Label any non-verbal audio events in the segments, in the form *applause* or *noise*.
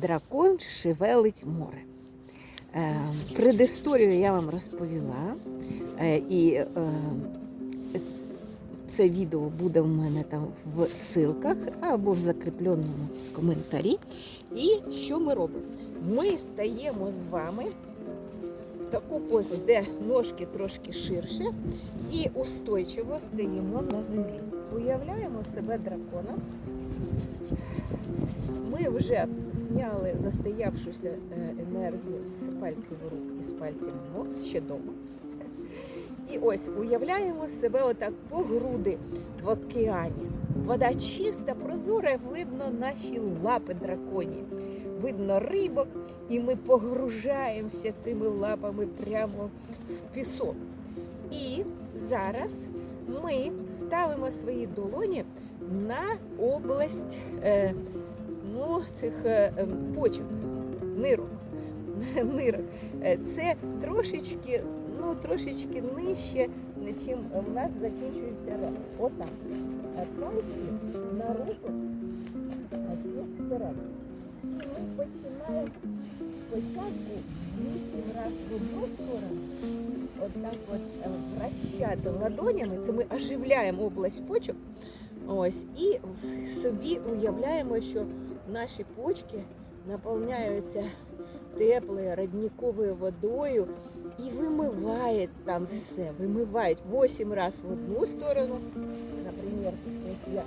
Дракон шевелить море. Е, Предісторію я вам розповіла. Е, І е, це відео буде в мене там в ссылках або в закріпленому коментарі. І що ми робимо? Ми стаємо з вами в таку позу, де ножки трошки ширше, і устойчиво стоїмо на землі. Уявляємо себе дракона. Ми вже зняли застоявшуюся е, енергію з пальців рук і з пальців ног ще дома. І ось уявляємо себе отак по груди в океані. Вода чиста, прозора, видно наші лапи драконі, видно рибок, і ми погружаємося цими лапами прямо в пісок. І зараз ми ставимо свої долоні на область е, ну, цих е, е, почок, нирок. *laughs* нирок. Е, Це трошечки, ну, трошечки нижче, чим в нас закінчується. Отак. А пальці на руку, а ці всередину. Ми починаємо спочатку вісім разів в одну сторону, отак от е, вращати ладонями, це ми оживляємо область почок. Ось, і собі уявляємо, що наші почки наповняються теплою родниковою водою і вимиває там все. Вимивають 8 разів в одну сторону, наприклад, я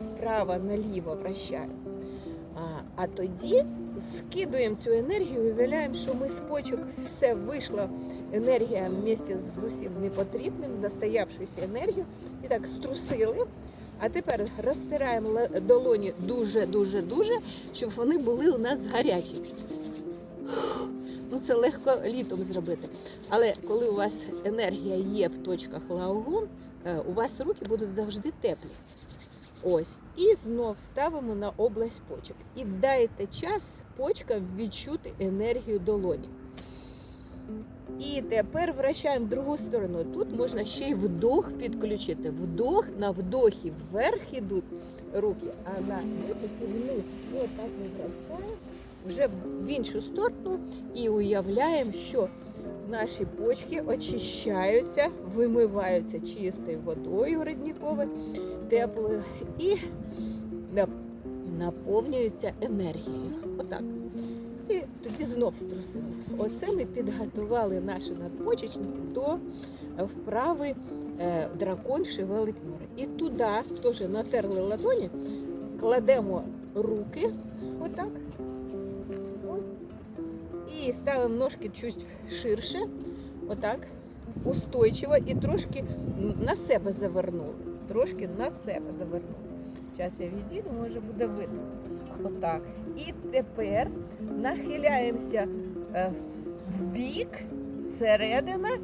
справа наліво вращаю. А, а тоді скидуємо цю енергію уявляємо, що ми з почок все вийшла енергія вместе з усім непотрібним, застоявшуюся енергію, і так струсили. А тепер розтираємо долоні дуже-дуже дуже, щоб вони були у нас гарячі. Ну, це легко літом зробити. Але коли у вас енергія є в точках лаогун, е, у вас руки будуть завжди теплі. Ось. І знов ставимо на область почок. І дайте час почкам відчути енергію долоні. І тепер вращаємо другу сторону. Тут можна ще й вдох підключити. Вдох на вдохі вверх ідуть руки, а на видохі вниз. І отак ми вращаємо вже в іншу сторону і уявляємо, що наші почки очищаються, вимиваються чистою водою родниковою, теплою і наповнюються енергією. Отак. І тоді знов струсили. Оце ми підготували наші надпочечники до вправи е, дракон шевелить море. І туди теж натерли ладоні, кладемо руки отак. І ставимо ножки чуть ширше, отак, устойчиво і трошки на себе завернули. Трошки на себе завернули. Зараз я відійду, може буде видно. Отак. І тепер нахиляємося е, в бік, середина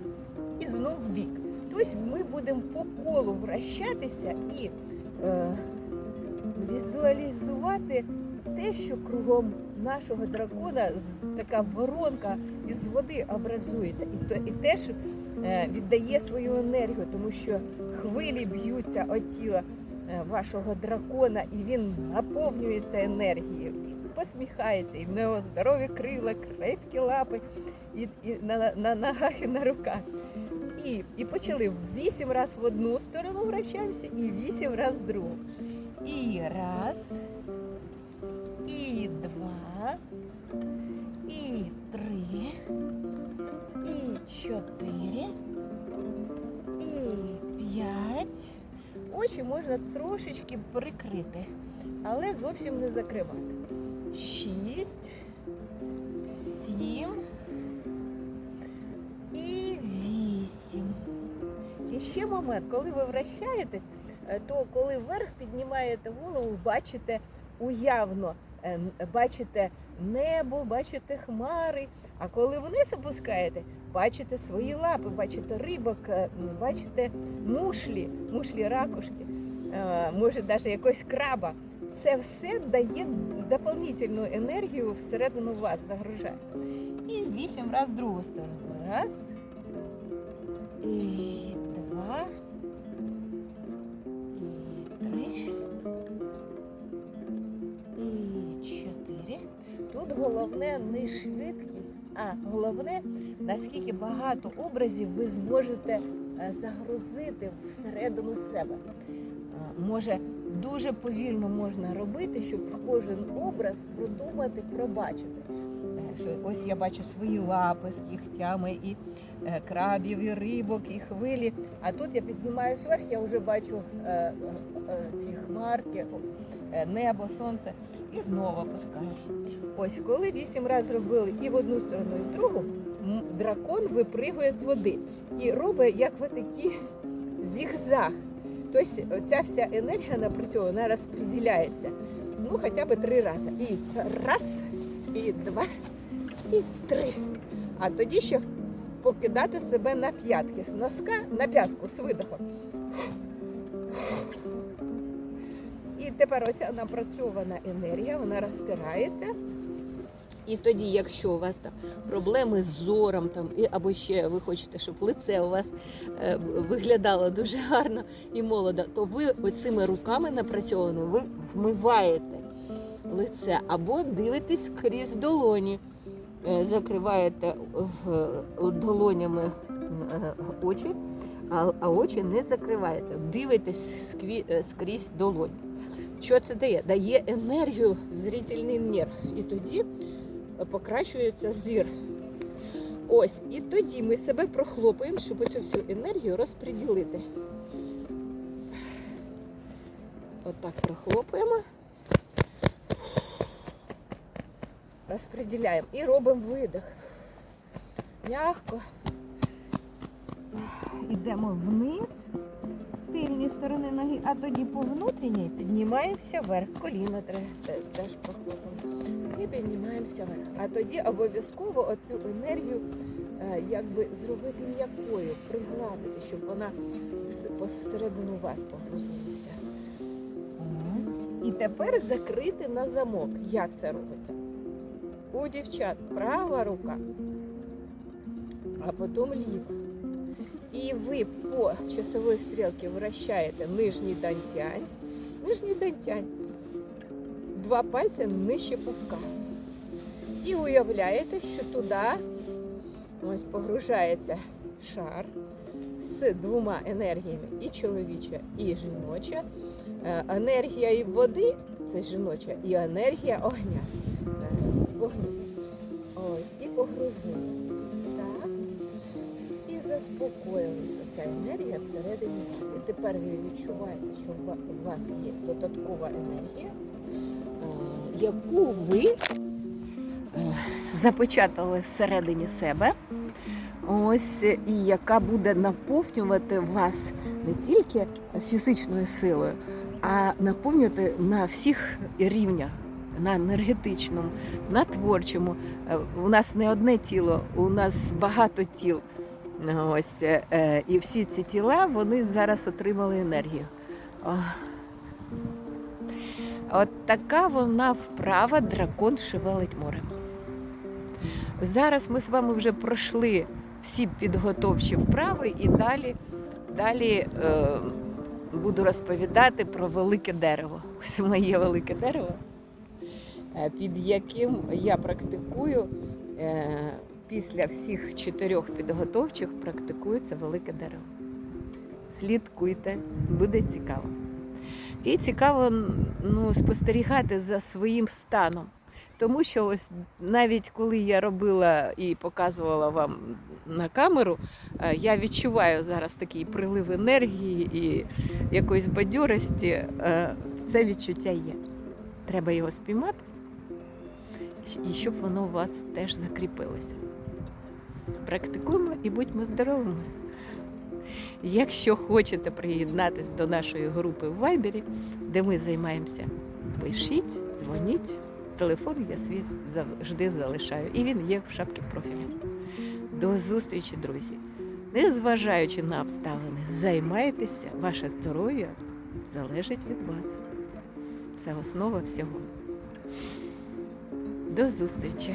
і знов в бік. Тобто ми будемо по колу вращатися і е, візуалізувати те, що кругом нашого дракона така воронка із води образується. І, то, і теж е, віддає свою енергію, тому що хвилі б'ються о тіло е, вашого дракона, і він наповнюється енергією. І посміхається, і в нього здорові крила, крепкі лапи і, і на, на ногах і на руках. І, і почали вісім разів в одну сторону вращаємося і вісім разів в другу. І раз, і два, і три, і чотири, Очі можна трошечки прикрити, але зовсім не закривати. Шість, сім і вісім. І ще момент, коли ви вращаєтесь, е, то коли вверх піднімаєте голову, бачите уявно, е, бачите небо, бачите хмари. А коли вниз опускаєте, бачите свої лапи, бачите рибок, е, бачите мушлі, мушлі ракушки, е, може навіть якогось краба. Це все дає дополнительну енергію всередину вас, загружає. І вісім разів в другу сторону. Раз. І два. Головне не швидкість, а головне, наскільки багато образів ви зможете е, загрузити всередину себе. Е, Може, дуже повільно можна робити, щоб кожен образ продумати, пробачити. Е, Що ось я бачу свої лапи з кігтями і крабів, і рибок, і хвилі. А тут я піднімаюсь вверх, я вже бачу ці хмарки, небо, сонце і знову опускаюся. Ось коли вісім разів зробили і в одну сторону, і в другу, дракон випригує з води і робить як в такий зігзаг. Тобто ця вся енергія напрацьована, розподіляється. Ну, хоча б три рази. І раз, і два, і три. А тоді ще покидати себе на п'ятки. З носка на п'ятку з видохом. І тепер оця напрацьована енергія, вона розтирається. І тоді, якщо у вас там проблеми з зором, там, і, або ще ви хочете, щоб лице у вас е, виглядало дуже гарно і молодо, то ви оцими руками напрацьованими ви вмиваєте лице або дивитесь крізь долоні, Е, закриваєте е, долонями е, очі, а, а очі не закриваєте. Дивитесь е, скрізь долонь. Що це дає? Дає енергію в зрительний нерв. І тоді покращується зір. Ось, і тоді ми себе прохлопаємо, щоб цю всю енергію розподілити. Отак прохлопаємо. Розподіляємо і робимо видих. Мягко. Йдемо вниз, тильні сторони ноги, а тоді по внутрішній піднімаємося вверх. Коліна теж прохлопаємо. І піднімаємося вверх. А тоді обов'язково оцю енергію е, якби зробити м'якою, пригладити, щоб вона вс- посередину вас погрузилася. І тепер закрити на замок. Як це робиться? У дівчат права рука, а потім ліва. І ви по часовій стрілці вращаєте нижній дантянь, нижній дантянь, два пальці нижче пупка. І уявляєте, що туди ось погружається шар з двома енергіями і чоловіча, і жіноча. Енергія і води це жіноча, і енергія огня. е, Вогню. Ось, і погрузили. Заспокоїлася ця енергія всередині вас. І тепер ви відчуваєте, що у вас є додаткова енергія, е, яку ви е, запечатали всередині себе. Ось і яка буде наповнювати вас не тільки фізичною силою, а наповнювати на всіх рівнях. На енергетичному, на творчому. Е, У нас не одне тіло, у нас багато тіл. Ось, е, е, і всі ці тіла вони зараз отримали енергію. О. От така вона вправа дракон шевелить морем. Зараз ми з вами вже пройшли всі підготовчі вправи і далі, далі е, буду розповідати про велике дерево. Ось моє велике дерево, е, під яким я практикую е, після всіх чотирьох підготовчих практикується велике дерево. Слідкуйте, буде цікаво. І цікаво ну, спостерігати за своїм станом. Тому що ось навіть коли я робила і показувала вам на камеру, е, я відчуваю зараз такий прилив енергії і якоїсь бадьорості. Е, Це відчуття є. Треба його спіймати, і щоб воно у вас теж закріпилося. Практикуємо і будьмо здоровими. Якщо хочете приєднатися до нашої групи в Вайбері, де ми займаємося, пишіть, дзвоніть. Телефон я свій завжди залишаю. І він є в шапці профілю. До зустрічі, друзі. Незважаючи на обставини, займайтеся, ваше здоров'я залежить від вас. Це основа всього. До зустрічі!